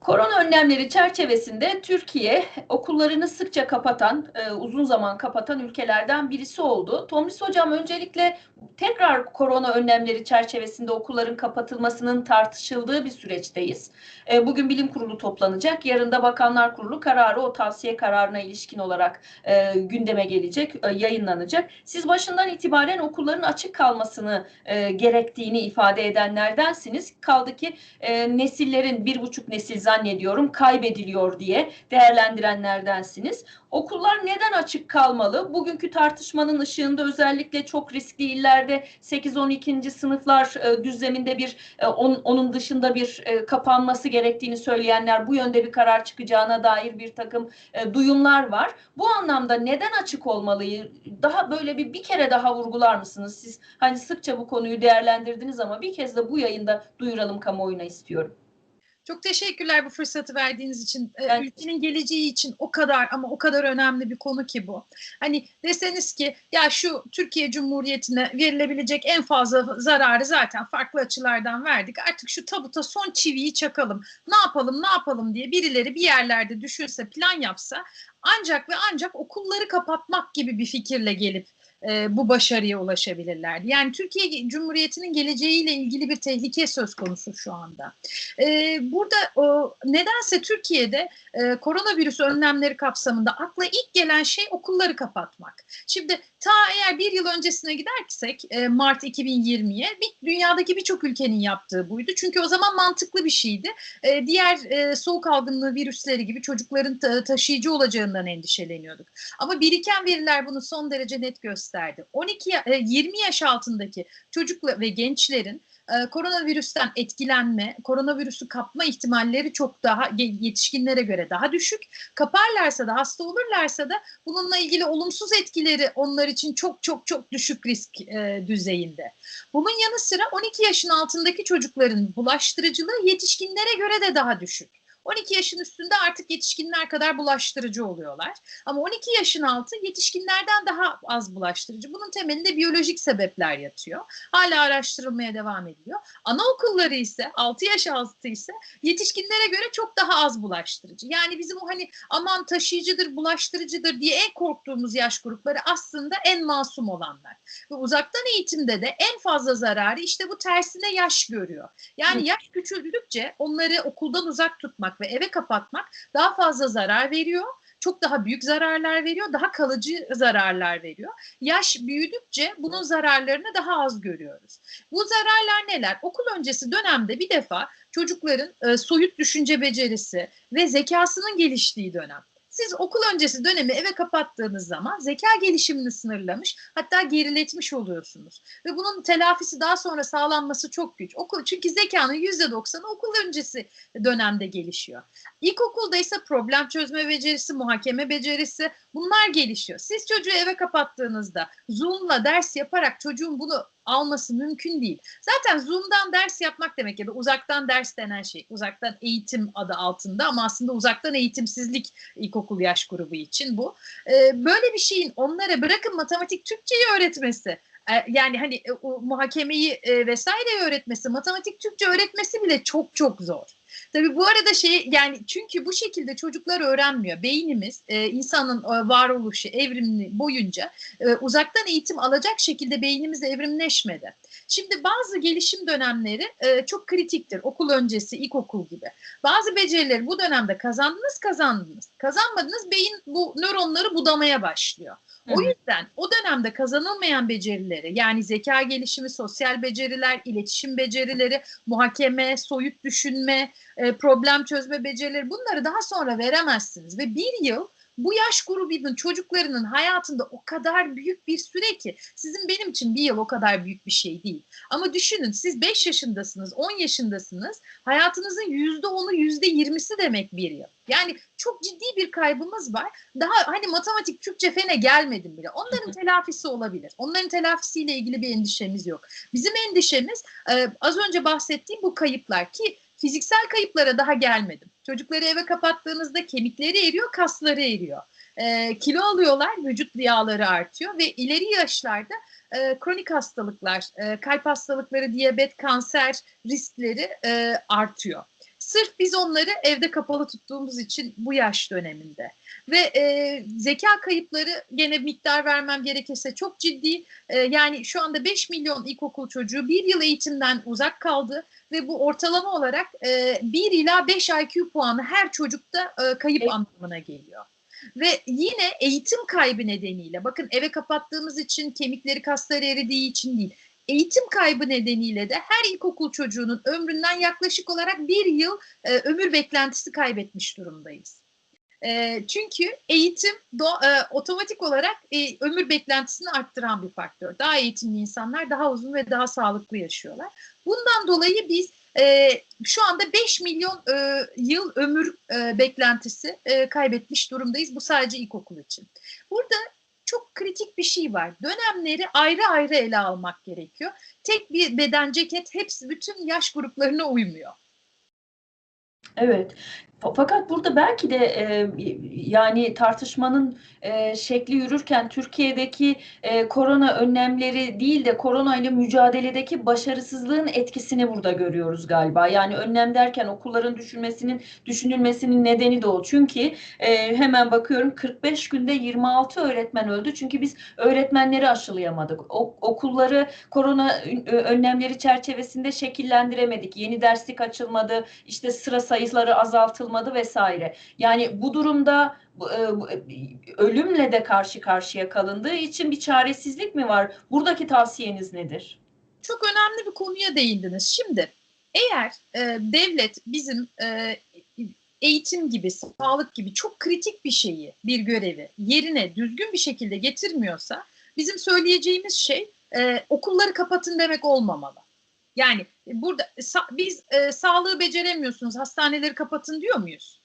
Korona önlemleri çerçevesinde Türkiye okullarını sıkça kapatan, e, uzun zaman kapatan ülkelerden birisi oldu. Tomris Hocam öncelikle tekrar korona önlemleri çerçevesinde okulların kapatılmasının tartışıldığı bir süreçteyiz. E, bugün bilim kurulu toplanacak, yarın da bakanlar kurulu kararı o tavsiye kararına ilişkin olarak e, gündeme gelecek, e, yayınlanacak. Siz başından itibaren okulların açık kalmasını e, gerektiğini ifade edenlerdensiniz. Kaldı ki e, nesillerin bir buçuk nesil zannediyorum kaybediliyor diye değerlendirenlerdensiniz. Okullar neden açık kalmalı? Bugünkü tartışmanın ışığında özellikle çok riskli illerde 8-12. sınıflar e, düzleminde bir e, on, onun dışında bir e, kapanması gerektiğini söyleyenler bu yönde bir karar çıkacağına dair bir takım duyumlar var. Bu anlamda neden açık olmalıyı daha böyle bir bir kere daha vurgular mısınız? Siz hani sıkça bu konuyu değerlendirdiniz ama bir kez de bu yayında duyuralım kamuoyuna istiyorum. Çok teşekkürler bu fırsatı verdiğiniz için. Ben- Ülkenin geleceği için o kadar ama o kadar önemli bir konu ki bu. Hani deseniz ki ya şu Türkiye Cumhuriyeti'ne verilebilecek en fazla zararı zaten farklı açılardan verdik. Artık şu tabuta son çiviyi çakalım. Ne yapalım ne yapalım diye birileri bir yerlerde düşünse plan yapsa ancak ve ancak okulları kapatmak gibi bir fikirle gelip e, bu başarıya ulaşabilirlerdi. Yani Türkiye Cumhuriyeti'nin geleceğiyle ilgili bir tehlike söz konusu şu anda. E, burada o, nedense Türkiye'de e, koronavirüs önlemleri kapsamında akla ilk gelen şey okulları kapatmak. Şimdi ta eğer bir yıl öncesine gidersek e, Mart 2020'ye bir, dünyadaki birçok ülkenin yaptığı buydu. Çünkü o zaman mantıklı bir şeydi. E, diğer e, soğuk algınlığı virüsleri gibi çocukların ta- taşıyıcı olacağından endişeleniyorduk. Ama biriken veriler bunu son derece net gösterdi. 12 ya- e, 20 yaş altındaki çocukla ve gençlerin e, koronavirüsten etkilenme, koronavirüsü kapma ihtimalleri çok daha yetişkinlere göre daha düşük. Kaparlarsa da hasta olurlarsa da bununla ilgili olumsuz etkileri onlar için çok çok çok düşük risk e, düzeyinde. Bunun yanı sıra 12 yaşın altındaki çocukların bulaştırıcılığı yetişkinlere göre de daha düşük. 12 yaşın üstünde artık yetişkinler kadar bulaştırıcı oluyorlar. Ama 12 yaşın altı yetişkinlerden daha az bulaştırıcı. Bunun temelinde biyolojik sebepler yatıyor. Hala araştırılmaya devam ediliyor. Anaokulları ise 6 yaş altı ise yetişkinlere göre çok daha az bulaştırıcı. Yani bizim o hani aman taşıyıcıdır, bulaştırıcıdır diye en korktuğumuz yaş grupları aslında en masum olanlar. Ve uzaktan eğitimde de en fazla zararı işte bu tersine yaş görüyor. Yani yaş küçüldükçe onları okuldan uzak tutmak ve eve kapatmak daha fazla zarar veriyor. Çok daha büyük zararlar veriyor, daha kalıcı zararlar veriyor. Yaş büyüdükçe bunun zararlarını daha az görüyoruz. Bu zararlar neler? Okul öncesi dönemde bir defa çocukların e, soyut düşünce becerisi ve zekasının geliştiği dönem. Siz okul öncesi dönemi eve kapattığınız zaman zeka gelişimini sınırlamış hatta geriletmiş oluyorsunuz. Ve bunun telafisi daha sonra sağlanması çok güç. Okul, çünkü zekanın %90'ı okul öncesi dönemde gelişiyor. İlkokulda ise problem çözme becerisi, muhakeme becerisi bunlar gelişiyor. Siz çocuğu eve kapattığınızda Zoom'la ders yaparak çocuğun bunu alması mümkün değil. Zaten Zoom'dan ders yapmak demek ya da uzaktan ders denen şey. Uzaktan eğitim adı altında ama aslında uzaktan eğitimsizlik ilkokul yaş grubu için bu. Ee, böyle bir şeyin onlara bırakın matematik Türkçeyi öğretmesi. e, Yani hani e, o muhakemeyi e, vesaire öğretmesi, matematik Türkçe öğretmesi bile çok çok zor. Tabii bu arada şey yani çünkü bu şekilde çocuklar öğrenmiyor. Beynimiz e, insanın e, varoluşu evrimli boyunca e, uzaktan eğitim alacak şekilde beynimiz evrimleşmedi. Şimdi bazı gelişim dönemleri e, çok kritiktir. Okul öncesi, ilkokul gibi. Bazı becerileri bu dönemde kazandınız, kazandınız. Kazanmadınız, beyin bu nöronları budamaya başlıyor. O yüzden o dönemde kazanılmayan becerileri yani zeka gelişimi, sosyal beceriler, iletişim becerileri, muhakeme, soyut düşünme, e, problem çözme becerileri bunları daha sonra veremezsiniz. Ve bir yıl bu yaş grubunun çocuklarının hayatında o kadar büyük bir süre ki sizin benim için bir yıl o kadar büyük bir şey değil. Ama düşünün siz 5 yaşındasınız, 10 yaşındasınız. Hayatınızın %10'u %20'si demek bir yıl. Yani çok ciddi bir kaybımız var. Daha hani matematik, Türkçe, fene gelmedim bile. Onların telafisi olabilir. Onların telafisiyle ilgili bir endişemiz yok. Bizim endişemiz e, az önce bahsettiğim bu kayıplar ki fiziksel kayıplara daha gelmedim. Çocukları eve kapattığınızda kemikleri eriyor, kasları eriyor. E, kilo alıyorlar, vücut yağları artıyor ve ileri yaşlarda e, kronik hastalıklar, e, kalp hastalıkları, diyabet, kanser riskleri e, artıyor. Sırf biz onları evde kapalı tuttuğumuz için bu yaş döneminde. Ve e, zeka kayıpları gene miktar vermem gerekirse çok ciddi. E, yani şu anda 5 milyon ilkokul çocuğu bir yıl eğitimden uzak kaldı ve bu ortalama olarak e, 1 ila 5 IQ puanı her çocukta e, kayıp Evet. anlamına geliyor. Ve yine eğitim kaybı nedeniyle bakın eve kapattığımız için kemikleri kasları eridiği için değil eğitim kaybı nedeniyle de her ilkokul çocuğunun ömründen yaklaşık olarak bir yıl e, ömür beklentisi kaybetmiş durumdayız. E, çünkü eğitim do- e, otomatik olarak e, ömür beklentisini arttıran bir faktör. Daha eğitimli insanlar daha uzun ve daha sağlıklı yaşıyorlar. Bundan dolayı biz e, şu anda 5 milyon e, yıl ömür e, beklentisi e, kaybetmiş durumdayız. Bu sadece ilkokul için. Burada çok kritik bir şey var. Dönemleri ayrı ayrı ele almak gerekiyor. Tek bir beden ceket hepsi bütün yaş gruplarına uymuyor. Evet. Fa- Fakat burada belki de e, yani tartışmanın e, şekli yürürken Türkiye'deki e, korona önlemleri değil de korona ile mücadeledeki başarısızlığın etkisini burada görüyoruz galiba. Yani önlem derken okulların düşünmesinin düşünülmesinin nedeni de o. Çünkü e, hemen bakıyorum 45 günde 26 öğretmen öldü. Çünkü biz öğretmenleri aşılayamadık. O- okulları korona ön- önlemleri çerçevesinde şekillendiremedik. Yeni derslik açılmadı, işte sıra sayıları azaltılmadı vesaire. Yani bu durumda e, e, ölümle de karşı karşıya kalındığı için bir çaresizlik mi var? Buradaki tavsiyeniz nedir? Çok önemli bir konuya değindiniz. Şimdi eğer e, devlet bizim e, eğitim gibi, sağlık gibi çok kritik bir şeyi, bir görevi yerine düzgün bir şekilde getirmiyorsa bizim söyleyeceğimiz şey e, okulları kapatın demek olmamalı. Yani burada sa- biz e, sağlığı beceremiyorsunuz, hastaneleri kapatın diyor muyuz?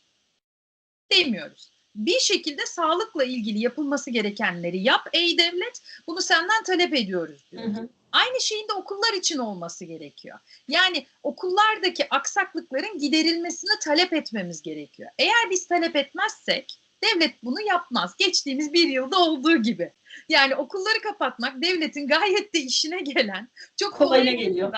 Demiyoruz. Bir şekilde sağlıkla ilgili yapılması gerekenleri yap ey devlet, bunu senden talep ediyoruz Hı diyoruz. hı. Aynı şeyin de okullar için olması gerekiyor. Yani okullardaki aksaklıkların giderilmesini talep etmemiz gerekiyor. Eğer biz talep etmezsek devlet bunu yapmaz. Geçtiğimiz bir yılda olduğu gibi. Yani okulları kapatmak devletin gayet de işine gelen çok Kolayına kolay geliyor.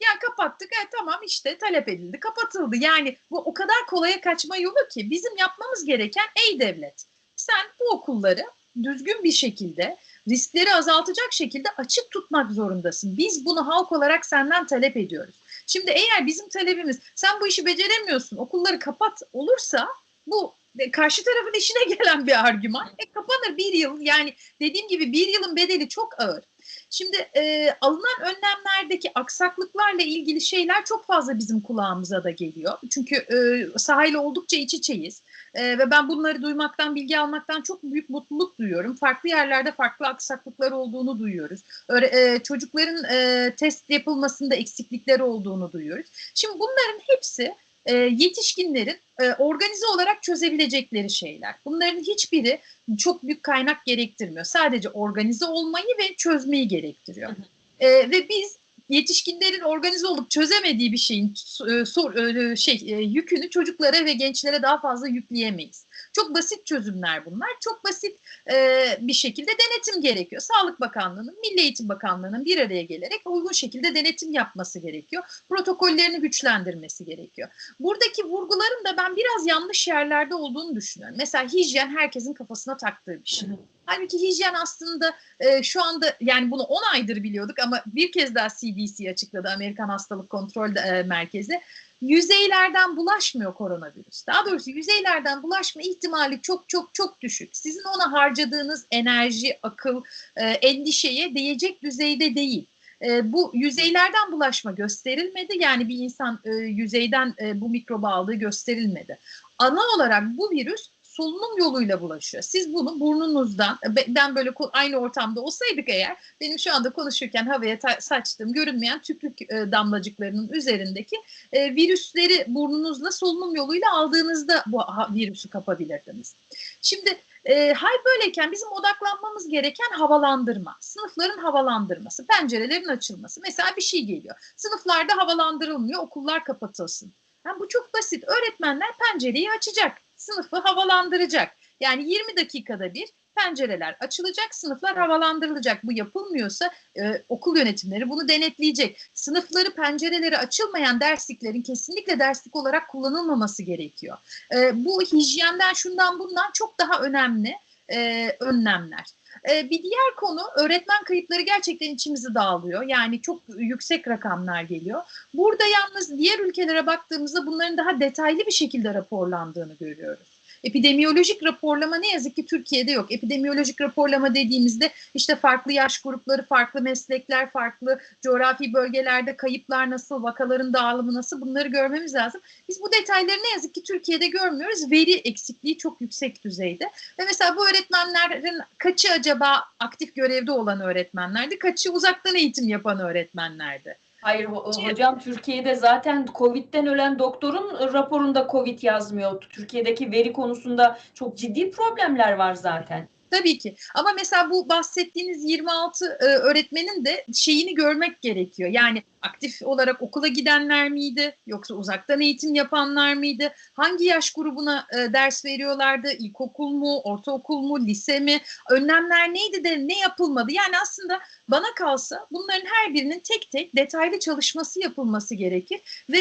Ya kapattık, e, tamam işte talep edildi, kapatıldı. Yani bu o kadar kolaya kaçma yolu ki bizim yapmamız gereken ey devlet sen bu okulları düzgün bir şekilde riskleri azaltacak şekilde açık tutmak zorundasın. Biz bunu halk olarak senden talep ediyoruz. Şimdi eğer bizim talebimiz sen bu işi beceremiyorsun okulları kapat olursa bu e, karşı tarafın işine gelen bir argüman. E, kapanır bir yıl yani dediğim gibi bir yılın bedeli çok ağır. Şimdi e, alınan önlemlerdeki aksaklıklarla ilgili şeyler çok fazla bizim kulağımıza da geliyor. Çünkü e, sahayla oldukça iç içeyiz. E, ve ben bunları duymaktan, bilgi almaktan çok büyük mutluluk duyuyorum. Farklı yerlerde farklı aksaklıklar olduğunu duyuyoruz. Öyle, e, çocukların e, test yapılmasında eksiklikleri olduğunu duyuyoruz. Şimdi bunların hepsi e, yetişkinlerin e, organize olarak çözebilecekleri şeyler. Bunların hiçbiri çok büyük kaynak gerektirmiyor. Sadece organize olmayı ve çözmeyi gerektiriyor. Hı hı. E, ve biz yetişkinlerin organize olup çözemediği bir şeyin e, sor, e, şey e, yükünü çocuklara ve gençlere daha fazla yükleyemeyiz. Çok basit çözümler bunlar. Çok basit e, bir şekilde denetim gerekiyor. Sağlık Bakanlığı'nın, Milli Eğitim Bakanlığı'nın bir araya gelerek uygun şekilde denetim yapması gerekiyor. Protokollerini güçlendirmesi gerekiyor. Buradaki vurguların da ben biraz yanlış yerlerde olduğunu düşünüyorum. Mesela hijyen herkesin kafasına taktığı bir şey. Halbuki hijyen aslında e, şu anda yani bunu 10 aydır biliyorduk ama bir kez daha CDC açıkladı Amerikan Hastalık Kontrol e, Merkezi. Yüzeylerden bulaşmıyor koronavirüs. Daha doğrusu yüzeylerden bulaşma ihtimali çok çok çok düşük. Sizin ona harcadığınız enerji, akıl, e, endişeye değecek düzeyde değil. E, bu yüzeylerden bulaşma gösterilmedi. Yani bir insan e, yüzeyden e, bu mikrobu aldığı gösterilmedi. Ana olarak bu virüs solunum yoluyla bulaşıyor. Siz bunu burnunuzdan, ben böyle aynı ortamda olsaydık eğer, benim şu anda konuşurken havaya saçtığım görünmeyen tükrük e, damlacıklarının üzerindeki e, virüsleri burnunuzla solunum yoluyla aldığınızda bu virüsü kapabilirdiniz. Şimdi e, hal böyleyken bizim odaklanmamız gereken havalandırma. Sınıfların havalandırması, pencerelerin açılması. Mesela bir şey geliyor. Sınıflarda havalandırılmıyor, okullar kapatılsın. Yani bu çok basit. Öğretmenler pencereyi açacak, sınıfı havalandıracak. Yani 20 dakikada bir pencereler açılacak, sınıflar havalandırılacak. Bu yapılmıyorsa e, okul yönetimleri bunu denetleyecek. Sınıfları, pencereleri açılmayan dersliklerin kesinlikle derslik olarak kullanılmaması gerekiyor. E, bu hijyenden şundan bundan çok daha önemli e, önlemler. E, bir diğer konu öğretmen kayıpları gerçekten içimizi dağılıyor. Yani çok yüksek rakamlar geliyor. Burada yalnız diğer ülkelere baktığımızda bunların daha detaylı bir şekilde raporlandığını görüyoruz. Epidemiyolojik raporlama ne yazık ki Türkiye'de yok. Epidemiyolojik raporlama dediğimizde işte farklı yaş grupları, farklı meslekler, farklı coğrafi bölgelerde kayıplar nasıl, vakaların dağılımı nasıl bunları görmemiz lazım. Biz bu detayları ne yazık ki Türkiye'de görmüyoruz. Veri eksikliği çok yüksek düzeyde. Ve mesela bu öğretmenlerin kaçı acaba aktif görevde olan öğretmenlerdi, kaçı uzaktan eğitim yapan öğretmenlerdi? Hayır hocam Türkiye'de zaten Covid'den ölen doktorun raporunda Covid yazmıyor. Türkiye'deki veri konusunda çok ciddi problemler var zaten. Tabii ki. Ama mesela bu bahsettiğiniz 26 e, öğretmenin de şeyini görmek gerekiyor. Yani aktif olarak okula gidenler miydi yoksa uzaktan eğitim yapanlar mıydı? Hangi yaş grubuna e, ders veriyorlardı? İlkokul mu, ortaokul mu, lise mi? Önlemler neydi de ne yapılmadı? Yani aslında bana kalsa bunların her birinin tek tek detaylı çalışması yapılması gerekir ve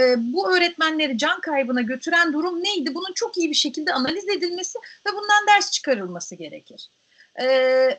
e, bu öğretmenleri can kaybına götüren durum neydi? Bunun çok iyi bir şekilde analiz edilmesi ve bundan ders çıkarılması gerekir. Ee,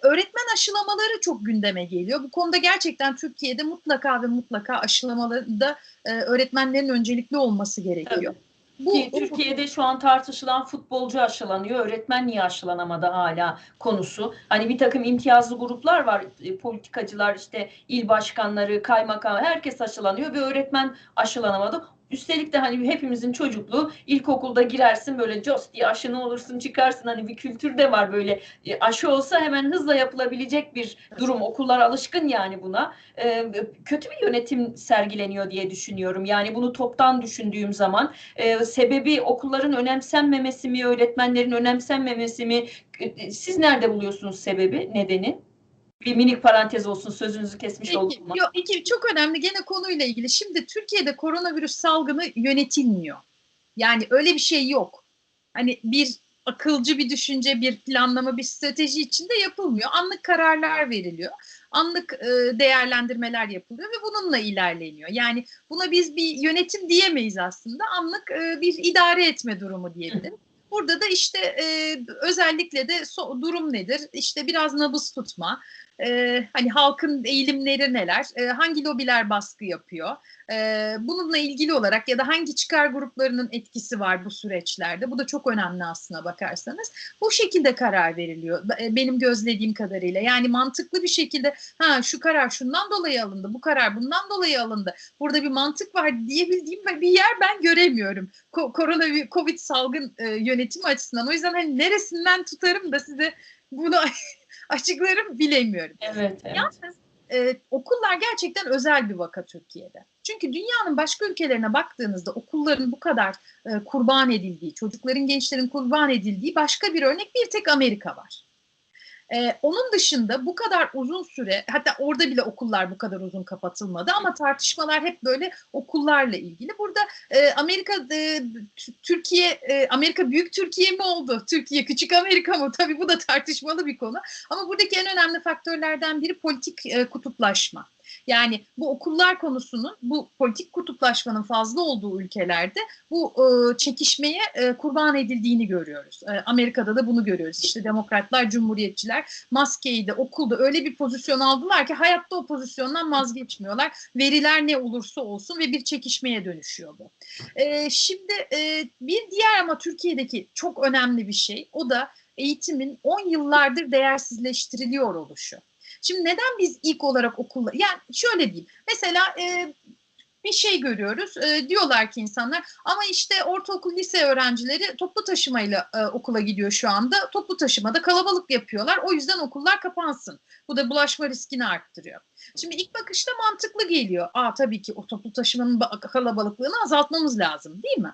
öğretmen aşılamaları çok gündeme geliyor. Bu konuda gerçekten Türkiye'de mutlaka ve mutlaka aşılamalarında e, öğretmenlerin öncelikli olması gerekiyor. Bu, Ki Türkiye'de şu an tartışılan futbolcu aşılanıyor, öğretmen niye aşılanamadı hala konusu. Hani bir takım imtiyazlı gruplar var, e, politikacılar işte il başkanları, kaymakam herkes aşılanıyor ve öğretmen aşılanamadı. Üstelik de hani hepimizin çocukluğu ilkokulda girersin böyle jos diye aşını olursun çıkarsın. Hani bir kültür de var böyle. E, aşı olsa hemen hızla yapılabilecek bir durum. Okullar alışkın yani buna. E, kötü bir yönetim sergileniyor diye düşünüyorum. Yani bunu toptan düşündüğüm zaman e, sebebi okulların önemsenmemesi mi öğretmenlerin önemsenmemesi mi? E, siz nerede buluyorsunuz sebebi nedeni? Bir minik parantez olsun sözünüzü kesmiş Peki, oldum. Yok, iki, çok önemli gene konuyla ilgili. Şimdi Türkiye'de koronavirüs salgını yönetilmiyor. Yani öyle bir şey yok. Hani bir akılcı bir düşünce, bir planlama, bir strateji içinde yapılmıyor. Anlık kararlar veriliyor. Anlık e, değerlendirmeler yapılıyor ve bununla ilerleniyor. Yani buna biz bir yönetim diyemeyiz aslında. Anlık e, bir idare etme durumu diyebiliriz. Burada da işte e, özellikle de so, durum nedir? İşte biraz nabız tutma, e, hani halkın eğilimleri neler, e, hangi lobiler baskı yapıyor, e, bununla ilgili olarak ya da hangi çıkar gruplarının etkisi var bu süreçlerde, bu da çok önemli aslına bakarsanız. Bu şekilde karar veriliyor e, benim gözlediğim kadarıyla. Yani mantıklı bir şekilde ha şu karar şundan dolayı alındı, bu karar bundan dolayı alındı, burada bir mantık var diyebildiğim bir yer ben göremiyorum. Ko korona covid salgın e, yönetimi açısından. O yüzden hani neresinden tutarım da size bunu açıklarım bilemiyorum. Evet. evet. Yalnız e, okullar gerçekten özel bir vaka Türkiye'de. Çünkü dünyanın başka ülkelerine baktığınızda okulların bu kadar e, kurban edildiği, çocukların, gençlerin kurban edildiği başka bir örnek bir tek Amerika var. Ee, onun dışında bu kadar uzun süre hatta orada bile okullar bu kadar uzun kapatılmadı ama tartışmalar hep böyle okullarla ilgili. Burada e, Amerika e, Türkiye e, Amerika büyük Türkiye mi oldu? Türkiye küçük Amerika mı? Tabii bu da tartışmalı bir konu. Ama buradaki en önemli faktörlerden biri politik e, kutuplaşma. Yani bu okullar konusunun bu politik kutuplaşmanın fazla olduğu ülkelerde bu e, çekişmeye e, kurban edildiğini görüyoruz. E, Amerika'da da bunu görüyoruz. İşte demokratlar, cumhuriyetçiler maskeyi de okulda öyle bir pozisyon aldılar ki hayatta o pozisyondan vazgeçmiyorlar. Veriler ne olursa olsun ve bir çekişmeye dönüşüyor bu. E, şimdi e, bir diğer ama Türkiye'deki çok önemli bir şey o da eğitimin 10 yıllardır değersizleştiriliyor oluşu. Şimdi neden biz ilk olarak okulla yani şöyle diyeyim mesela e, bir şey görüyoruz. E, diyorlar ki insanlar ama işte ortaokul lise öğrencileri toplu taşımayla e, okula gidiyor şu anda. Toplu taşımada kalabalık yapıyorlar. O yüzden okullar kapansın. Bu da bulaşma riskini arttırıyor. Şimdi ilk bakışta mantıklı geliyor. Aa tabii ki o toplu taşımanın kalabalıklığını azaltmamız lazım değil mi?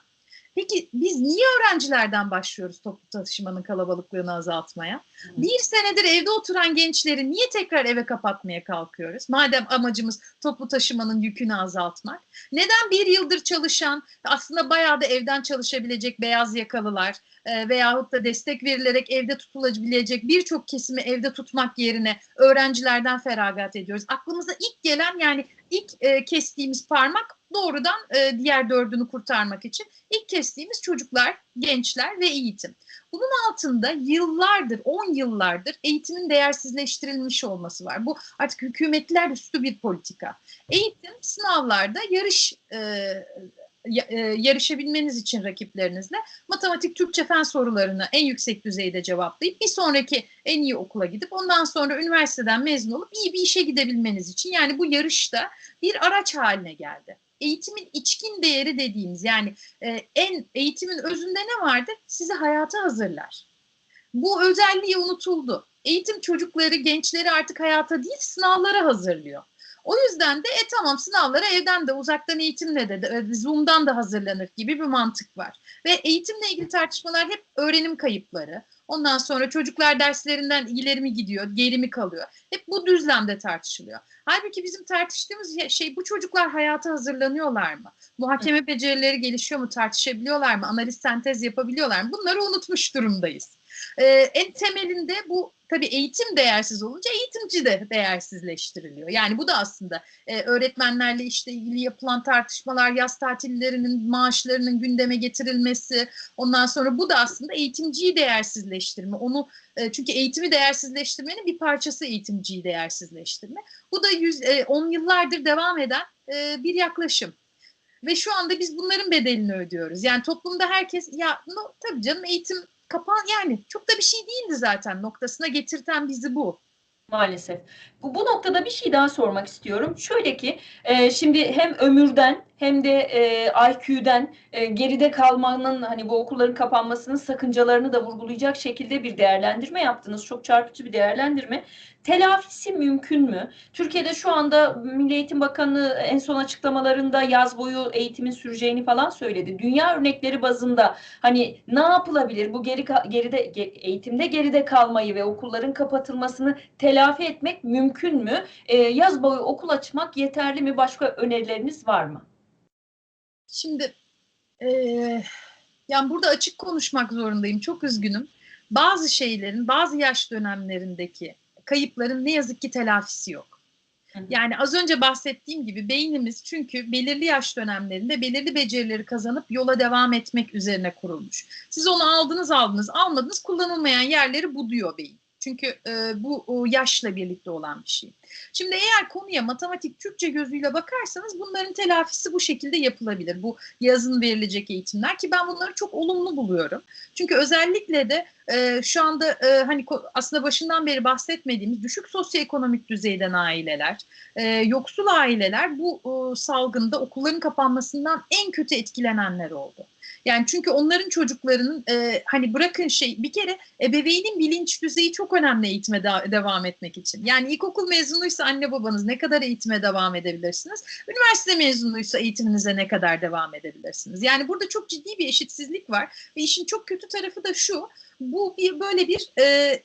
Peki biz niye öğrencilerden başlıyoruz toplu taşımanın kalabalıklığını azaltmaya? Bir senedir evde oturan gençleri niye tekrar eve kapatmaya kalkıyoruz? Madem amacımız toplu taşımanın yükünü azaltmak. Neden bir yıldır çalışan, aslında bayağı da evden çalışabilecek beyaz yakalılar e, veyahut da destek verilerek evde tutulabilecek birçok kesimi evde tutmak yerine öğrencilerden feragat ediyoruz. Aklımıza ilk gelen yani ilk e, kestiğimiz parmak doğrudan e, diğer dördünü kurtarmak için ilk kestiğimiz çocuklar, gençler ve eğitim. Bunun altında yıllardır, 10 yıllardır eğitimin değersizleştirilmiş olması var. Bu artık hükümetler üstü bir politika. Eğitim sınavlarda yarış e, yarışabilmeniz için rakiplerinizle matematik Türkçe fen sorularını en yüksek düzeyde cevaplayıp bir sonraki en iyi okula gidip ondan sonra üniversiteden mezun olup iyi bir işe gidebilmeniz için yani bu yarışta bir araç haline geldi. Eğitimin içkin değeri dediğimiz yani e, en eğitimin özünde ne vardır? Sizi hayata hazırlar. Bu özelliği unutuldu. Eğitim çocukları, gençleri artık hayata değil sınavlara hazırlıyor. O yüzden de e tamam sınavlara evden de uzaktan eğitimle de, de Zoom'dan da hazırlanır gibi bir mantık var. Ve eğitimle ilgili tartışmalar hep öğrenim kayıpları. Ondan sonra çocuklar derslerinden ileri mi gidiyor, geri mi kalıyor? Hep bu düzlemde tartışılıyor. Halbuki bizim tartıştığımız şey bu çocuklar hayata hazırlanıyorlar mı? Muhakeme becerileri gelişiyor mu? Tartışabiliyorlar mı? Analiz sentez yapabiliyorlar mı? Bunları unutmuş durumdayız. Ee, en temelinde bu tabii eğitim değersiz olunca eğitimci de değersizleştiriliyor. Yani bu da aslında e, öğretmenlerle işte ilgili yapılan tartışmalar, yaz tatillerinin maaşlarının gündeme getirilmesi, ondan sonra bu da aslında eğitimciyi değersizleştirme. Onu e, çünkü eğitimi değersizleştirmenin bir parçası eğitimciyi değersizleştirme. Bu da yüz, e, on yıllardır devam eden e, bir yaklaşım. Ve şu anda biz bunların bedelini ödüyoruz. Yani toplumda herkes ya no, tabii canım eğitim kapan yani çok da bir şey değildi zaten noktasına getirten bizi bu. Maalesef. Bu, bu noktada bir şey daha sormak istiyorum. Şöyle ki e, şimdi hem ömürden hem de e, IQ'den e, geride kalmanın hani bu okulların kapanmasının sakıncalarını da vurgulayacak şekilde bir değerlendirme yaptınız. Çok çarpıcı bir değerlendirme. Telafisi mümkün mü? Türkiye'de şu anda Milli Eğitim Bakanı en son açıklamalarında yaz boyu eğitimin süreceğini falan söyledi. Dünya örnekleri bazında hani ne yapılabilir? Bu geri geride ge- eğitimde geride kalmayı ve okulların kapatılmasını telafi etmek mümkün mü? Ee, yaz boyu okul açmak yeterli mi? Başka önerileriniz var mı? Şimdi e, yani burada açık konuşmak zorundayım. Çok üzgünüm. Bazı şeylerin, bazı yaş dönemlerindeki kayıpların ne yazık ki telafisi yok. Yani az önce bahsettiğim gibi beynimiz çünkü belirli yaş dönemlerinde belirli becerileri kazanıp yola devam etmek üzerine kurulmuş. Siz onu aldınız aldınız almadınız kullanılmayan yerleri buduyor beyin. Çünkü e, bu o yaşla birlikte olan bir şey. Şimdi eğer konuya matematik Türkçe gözüyle bakarsanız bunların telafisi bu şekilde yapılabilir. Bu yazın verilecek eğitimler ki ben bunları çok olumlu buluyorum. Çünkü özellikle de e, şu anda e, hani aslında başından beri bahsetmediğimiz düşük sosyoekonomik düzeyden aileler, e, yoksul aileler bu e, salgında okulların kapanmasından en kötü etkilenenler oldu. Yani çünkü onların çocuklarının e, hani bırakın şey bir kere ebeveynin bilinç düzeyi çok önemli eğitime de- devam etmek için. Yani ilkokul mezunuysa anne babanız ne kadar eğitime devam edebilirsiniz? Üniversite mezunuysa eğitiminize ne kadar devam edebilirsiniz? Yani burada çok ciddi bir eşitsizlik var ve işin çok kötü tarafı da şu. Bu bir böyle bir e,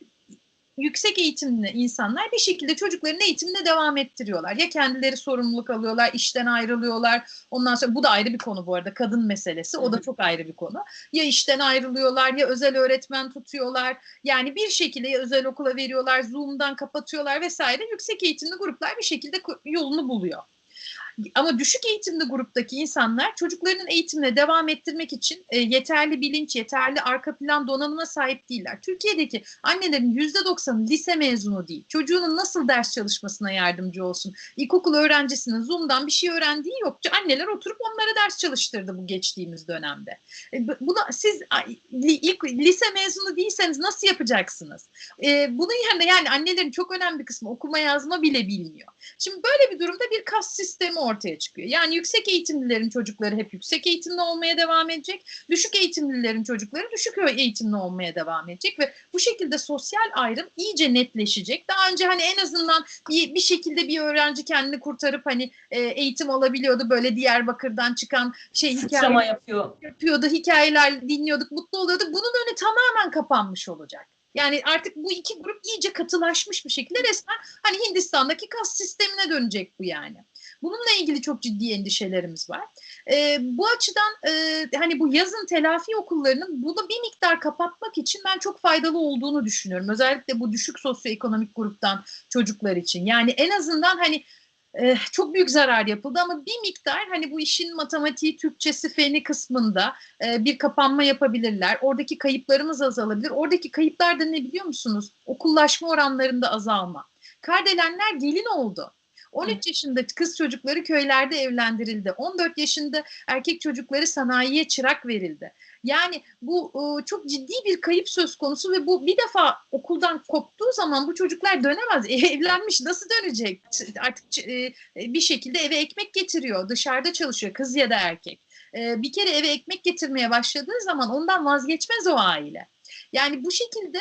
yüksek eğitimli insanlar bir şekilde çocukların eğitimine devam ettiriyorlar. Ya kendileri sorumluluk alıyorlar, işten ayrılıyorlar. Ondan sonra bu da ayrı bir konu bu arada kadın meselesi. O da çok ayrı bir konu. Ya işten ayrılıyorlar ya özel öğretmen tutuyorlar. Yani bir şekilde ya özel okula veriyorlar, Zoom'dan kapatıyorlar vesaire. Yüksek eğitimli gruplar bir şekilde yolunu buluyor. Ama düşük eğitimli gruptaki insanlar çocuklarının eğitimine devam ettirmek için e, yeterli bilinç, yeterli arka plan donanıma sahip değiller. Türkiye'deki annelerin %90'ı lise mezunu değil. Çocuğunun nasıl ders çalışmasına yardımcı olsun? İlkokul öğrencisinin Zoom'dan bir şey öğrendiği yok. Anneler oturup onlara ders çalıştırdı bu geçtiğimiz dönemde. E, buna siz ilk lise mezunu değilseniz nasıl yapacaksınız? E, bunun yerine yani annelerin çok önemli bir kısmı okuma yazma bile bilmiyor. Şimdi böyle bir durumda bir kas sistemi ortaya çıkıyor. Yani yüksek eğitimlilerin çocukları hep yüksek eğitimli olmaya devam edecek. Düşük eğitimlilerin çocukları düşük eğitimli olmaya devam edecek ve bu şekilde sosyal ayrım iyice netleşecek. Daha önce hani en azından bir, bir şekilde bir öğrenci kendini kurtarıp hani e, eğitim alabiliyordu. Böyle Diyarbakır'dan çıkan şey hikaye yapıyor. yapıyordu, hikayeler dinliyorduk, mutlu oluyorduk. Bunun önü tamamen kapanmış olacak. Yani artık bu iki grup iyice katılaşmış bir şekilde resmen hani Hindistan'daki kas sistemine dönecek bu yani. Bununla ilgili çok ciddi endişelerimiz var. Ee, bu açıdan e, hani bu yazın telafi okullarının bunu bir miktar kapatmak için ben çok faydalı olduğunu düşünüyorum. Özellikle bu düşük sosyoekonomik gruptan çocuklar için. Yani en azından hani e, çok büyük zarar yapıldı ama bir miktar hani bu işin matematiği, Türkçesi, feni kısmında e, bir kapanma yapabilirler. Oradaki kayıplarımız azalabilir. Oradaki kayıplar da ne biliyor musunuz? Okullaşma oranlarında azalma. Kardelenler gelin oldu. 13 yaşında kız çocukları köylerde evlendirildi. 14 yaşında erkek çocukları sanayiye çırak verildi. Yani bu e, çok ciddi bir kayıp söz konusu ve bu bir defa okuldan koptuğu zaman bu çocuklar dönemez. E, evlenmiş nasıl dönecek? Artık e, bir şekilde eve ekmek getiriyor. Dışarıda çalışıyor kız ya da erkek. Bir kere eve ekmek getirmeye başladığı zaman ondan vazgeçmez o aile. Yani bu şekilde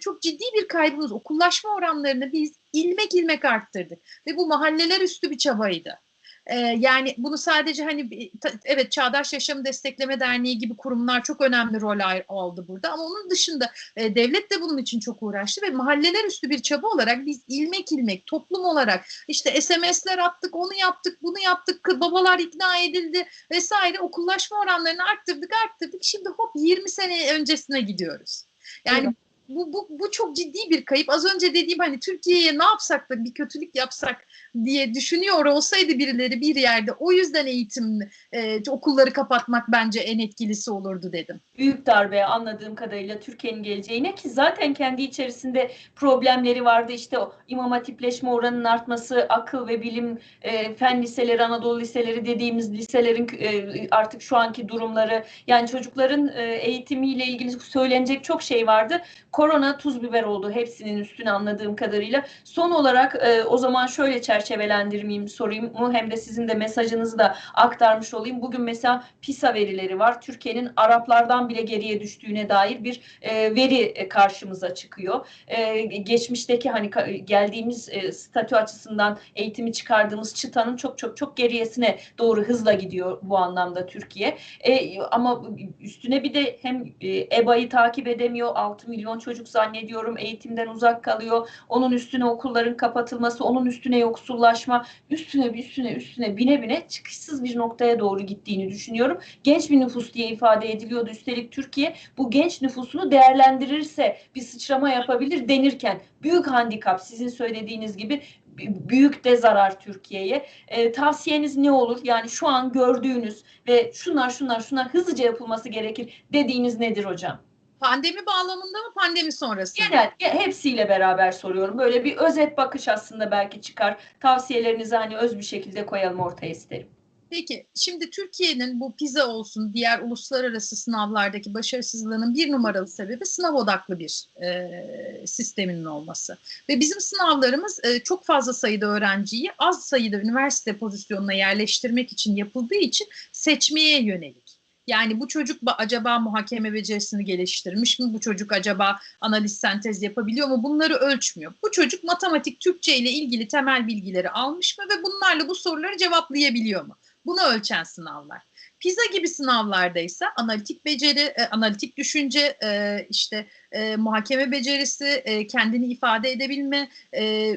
çok ciddi bir kaybımız, okullaşma oranlarını biz ilmek ilmek arttırdık. Ve bu mahalleler üstü bir çabaydı. E, yani bunu sadece hani evet Çağdaş Yaşamı Destekleme Derneği gibi kurumlar çok önemli rol aldı burada. Ama onun dışında e, devlet de bunun için çok uğraştı ve mahalleler üstü bir çaba olarak biz ilmek ilmek toplum olarak işte SMS'ler attık, onu yaptık, bunu yaptık, babalar ikna edildi vesaire okullaşma oranlarını arttırdık, arttırdık. Şimdi hop 20 sene öncesine gidiyoruz. Yani evet. Bu, bu, bu çok ciddi bir kayıp. Az önce dediğim hani Türkiye'ye ne yapsak da bir kötülük yapsak diye düşünüyor olsaydı birileri bir yerde o yüzden eğitim e, okulları kapatmak bence en etkilisi olurdu dedim. Büyük darbe anladığım kadarıyla Türkiye'nin geleceğine ki zaten kendi içerisinde problemleri vardı. İşte o imam hatipleşme oranının artması, akıl ve bilim e, fen liseleri, Anadolu liseleri dediğimiz liselerin e, artık şu anki durumları yani çocukların e, eğitimiyle ilgili söylenecek çok şey vardı. Korona tuz biber oldu hepsinin üstüne anladığım kadarıyla. Son olarak e, o zaman şöyle çerçevelendirmeyeyim sorayım mu hem de sizin de mesajınızı da aktarmış olayım. Bugün mesela PISA verileri var. Türkiye'nin Araplardan bile geriye düştüğüne dair bir e, veri karşımıza çıkıyor. E, geçmişteki hani geldiğimiz e, statü açısından eğitimi çıkardığımız çıtanın çok çok çok geriyesine doğru hızla gidiyor bu anlamda Türkiye. E, ama üstüne bir de hem e, EBA'yı takip edemiyor. 6 milyon çocuk zannediyorum eğitimden uzak kalıyor. Onun üstüne okulların kapatılması, onun üstüne yoksullaşma, üstüne bir üstüne üstüne bine bine çıkışsız bir noktaya doğru gittiğini düşünüyorum. Genç bir nüfus diye ifade ediliyordu. Üstelik Türkiye bu genç nüfusunu değerlendirirse bir sıçrama yapabilir denirken büyük handikap sizin söylediğiniz gibi büyük de zarar Türkiye'ye. E, tavsiyeniz ne olur? Yani şu an gördüğünüz ve şunlar şunlar şunlar hızlıca yapılması gerekir dediğiniz nedir hocam? Pandemi bağlamında mı pandemi sonrası? Genel hepsiyle beraber soruyorum. Böyle bir özet bakış aslında belki çıkar. Tavsiyelerinizi hani öz bir şekilde koyalım ortaya isterim. Peki şimdi Türkiye'nin bu PISA olsun diğer uluslararası sınavlardaki başarısızlığının bir numaralı sebebi sınav odaklı bir e, sisteminin olması. Ve bizim sınavlarımız e, çok fazla sayıda öğrenciyi az sayıda üniversite pozisyonuna yerleştirmek için yapıldığı için seçmeye yönelik. Yani bu çocuk acaba muhakeme becerisini geliştirmiş mi? Bu çocuk acaba analiz sentez yapabiliyor mu? Bunları ölçmüyor. Bu çocuk matematik, Türkçe ile ilgili temel bilgileri almış mı ve bunlarla bu soruları cevaplayabiliyor mu? Bunu ölçen sınavlar. PISA gibi sınavlarda ise analitik beceri, e, analitik düşünce, e, işte e, muhakeme becerisi, e, kendini ifade edebilme, e,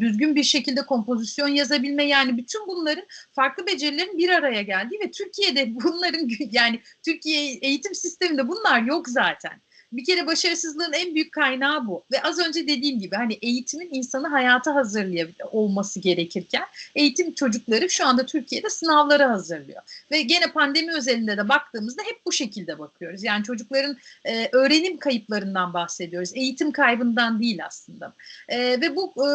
düzgün bir şekilde kompozisyon yazabilme yani bütün bunların farklı becerilerin bir araya geldiği ve Türkiye'de bunların yani Türkiye eğitim sisteminde bunlar yok zaten bir kere başarısızlığın en büyük kaynağı bu. Ve az önce dediğim gibi hani eğitimin insanı hayata hazırlayabilir olması gerekirken eğitim çocukları şu anda Türkiye'de sınavlara hazırlıyor. Ve gene pandemi özelinde de baktığımızda hep bu şekilde bakıyoruz. Yani çocukların e, öğrenim kayıplarından bahsediyoruz. Eğitim kaybından değil aslında. E, ve bu e,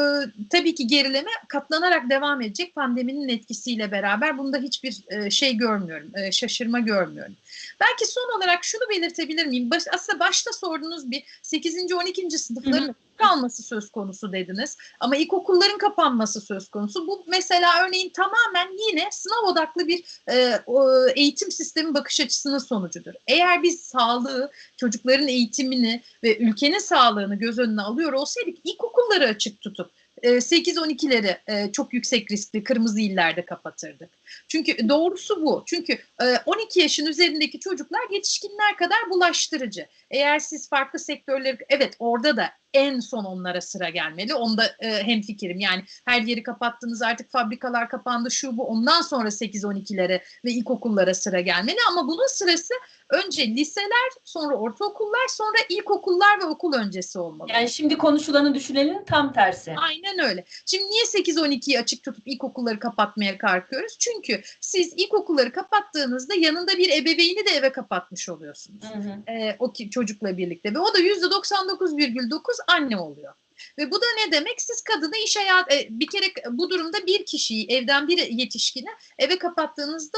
tabii ki gerileme katlanarak devam edecek pandeminin etkisiyle beraber. Bunda hiçbir e, şey görmüyorum, e, şaşırma görmüyorum. Belki son olarak şunu belirtebilir miyim? Baş, aslında başta sorduğunuz bir 8. 12. sınıfların kalması söz konusu dediniz. Ama ilkokulların kapanması söz konusu. Bu mesela örneğin tamamen yine sınav odaklı bir e, eğitim sistemi bakış açısının sonucudur. Eğer biz sağlığı, çocukların eğitimini ve ülkenin sağlığını göz önüne alıyor olsaydık ilkokulları açık tutup e, 8-12'leri e, çok yüksek riskli kırmızı illerde kapatırdık. Çünkü doğrusu bu. Çünkü e, 12 yaşın üzerindeki çocuklar yetişkinler kadar bulaştırıcı. Eğer siz farklı sektörleri, evet orada da en son onlara sıra gelmeli. Onda e, hemfikirim. Yani her yeri kapattınız artık fabrikalar kapandı şu bu. Ondan sonra 8-12'lere ve ilkokullara sıra gelmeli. Ama bunun sırası önce liseler, sonra ortaokullar, sonra ilkokullar ve okul öncesi olmalı. Yani şimdi konuşulanı düşünenin tam tersi. Aynen öyle. Şimdi niye 8-12'yi açık tutup ilkokulları kapatmaya kalkıyoruz? Çünkü siz ilkokulları kapattığınızda yanında bir ebeveyni de eve kapatmış oluyorsunuz. Hı hı. Ee, o ki- çocukla birlikte ve o da %99,9 anne oluyor. Ve bu da ne demek? Siz kadını iş hayat e, bir kere bu durumda bir kişiyi evden bir yetişkini eve kapattığınızda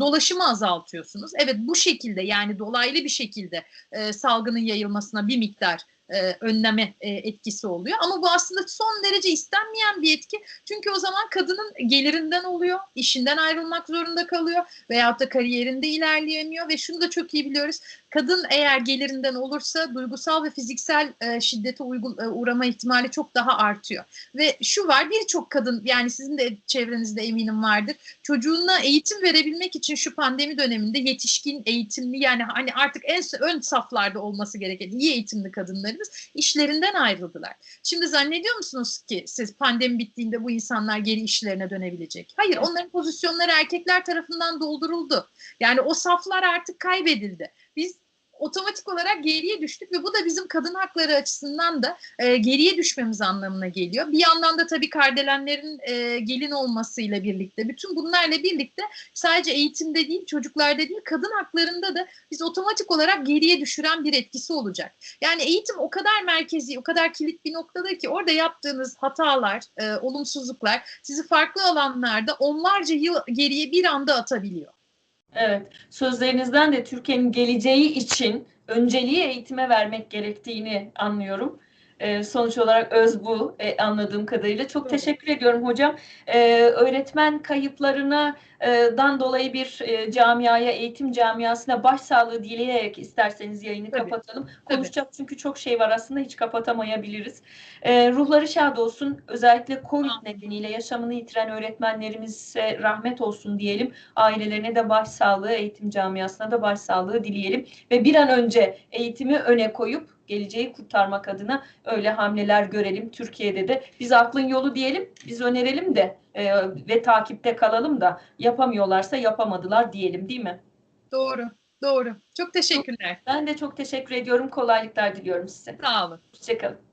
dolaşımı azaltıyorsunuz. Evet bu şekilde yani dolaylı bir şekilde e, salgının yayılmasına bir miktar e, önleme e, etkisi oluyor. Ama bu aslında son derece istenmeyen bir etki. Çünkü o zaman kadının gelirinden oluyor, işinden ayrılmak zorunda kalıyor veyahut da kariyerinde ilerleyemiyor ve şunu da çok iyi biliyoruz. Kadın eğer gelirinden olursa duygusal ve fiziksel e, şiddete uygun, e, uğrama ihtimali çok daha artıyor. Ve şu var birçok kadın yani sizin de çevrenizde eminim vardır. Çocuğuna eğitim verebilmek için şu pandemi döneminde yetişkin eğitimli yani hani artık en ön saflarda olması gereken iyi eğitimli kadınlarımız işlerinden ayrıldılar. Şimdi zannediyor musunuz ki siz pandemi bittiğinde bu insanlar geri işlerine dönebilecek? Hayır onların pozisyonları erkekler tarafından dolduruldu. Yani o saflar artık kaybedildi. Biz otomatik olarak geriye düştük ve bu da bizim kadın hakları açısından da e, geriye düşmemiz anlamına geliyor. Bir yandan da tabii kardelenlerin e, gelin olmasıyla birlikte bütün bunlarla birlikte sadece eğitimde değil çocuklarda değil kadın haklarında da biz otomatik olarak geriye düşüren bir etkisi olacak. Yani eğitim o kadar merkezi, o kadar kilit bir noktada ki orada yaptığınız hatalar, e, olumsuzluklar sizi farklı alanlarda onlarca yıl geriye bir anda atabiliyor. Evet, sözlerinizden de Türkiye'nin geleceği için önceliği eğitime vermek gerektiğini anlıyorum. Ee, sonuç olarak öz bu e, anladığım kadarıyla. Çok Doğru. teşekkür ediyorum hocam. Ee, öğretmen kayıplarına e, dan dolayı bir e, camiaya, eğitim camiasına başsağlığı dileyerek isterseniz yayını Tabii. kapatalım. Konuşacak çünkü çok şey var aslında hiç kapatamayabiliriz. Ee, ruhları şad olsun. Özellikle Covid nedeniyle yaşamını yitiren öğretmenlerimize rahmet olsun diyelim. Ailelerine de başsağlığı, eğitim camiasına da başsağlığı dileyelim. Ve bir an önce eğitimi öne koyup geleceği kurtarmak adına öyle hamleler görelim Türkiye'de de. Biz aklın yolu diyelim, biz önerelim de e, ve takipte kalalım da yapamıyorlarsa yapamadılar diyelim değil mi? Doğru, doğru. Çok teşekkürler. Ben de çok teşekkür ediyorum. Kolaylıklar diliyorum size. Sağ olun. Hoşçakalın.